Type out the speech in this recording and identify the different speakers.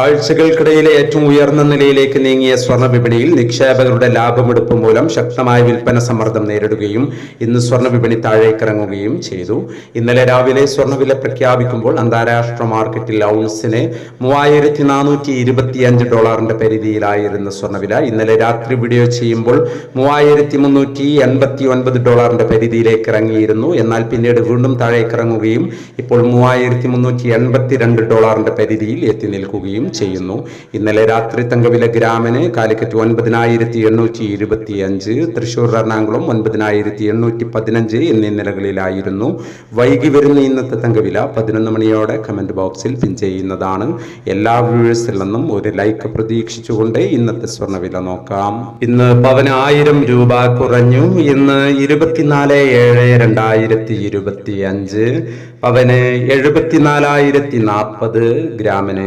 Speaker 1: ആഴ്ചകൾക്കിടയിലെ ഏറ്റവും ഉയർന്ന നിലയിലേക്ക് നീങ്ങിയ സ്വർണ വിപണിയിൽ നിക്ഷേപകരുടെ ലാഭമെടുപ്പ് മൂലം ശക്തമായ വിൽപ്പന സമ്മർദ്ദം നേരിടുകയും ഇന്ന് സ്വർണ വിപണി താഴേക്കിറങ്ങുകയും ചെയ്തു. ഇന്നലെ രാവിലെ സ്വർണവില പ്രഖ്യാപിക്കുമ്പോൾ അന്താരാഷ്ട്ര മാർക്കറ്റിൽ ഔൺസിന് മൂവായിരത്തി നാനൂറ്റി ഇരുപത്തിയഞ്ച് ഡോളറിന്റെ പരിധിയിലായിരുന്ന സ്വർണവില ഇന്നലെ രാത്രി വീഡിയോ ചെയ്യുമ്പോൾ മൂവായിരത്തി മുന്നൂറ്റി എൺപത്തി ഒൻപത് ഡോളറിന്റെ പരിധിയിലേക്ക് ഇറങ്ങിയിരുന്നു എന്നാൽ പിന്നീട് വീണ്ടും താഴേക്കിറങ്ങുകയും ഇപ്പോൾ മൂവായിരത്തി മുന്നൂറ്റി എൺപത്തി രണ്ട് ഡോളറിന്റെ പരിധിയിൽ എത്തി നിൽക്കുകയും ചെയ്യുന്നു. ഇന്നലെ രാത്രി തങ്കവില ഗ്രാമിന് കാലിക്കറ്റ് ഒൻപതിനായിരത്തി എണ്ണൂറ്റി ഇരുപത്തി അഞ്ച് തൃശൂർ എറണാകുളം ഒൻപതിനായിരത്തി എണ്ണൂറ്റി പതിനഞ്ച് എന്നീ നിലകളിലായിരുന്നു. വൈകി വരുന്ന ഇന്നത്തെ തങ്കവില പതിനൊന്ന് മണിയോടെ കമന്റ് ബോക്സിൽ പിൻ ചെയ്യുന്നതാണ്. എല്ലാ വ്യൂവേഴ്സിൽ നിന്നും ഒരു ലൈക്ക് പ്രതീക്ഷിച്ചുകൊണ്ട് ഇന്നത്തെ സ്വർണവില നോക്കാം. ഇന്ന് പവന് ആയിരം രൂപ കുറഞ്ഞു. ഇന്ന് ഇരുപത്തിനാല് ഏഴ് രണ്ടായിരത്തി ഇരുപത്തി അഞ്ച് പവന് എഴുപത്തിനാലായിരത്തി നാൽപ്പത് ഗ്രാമിന്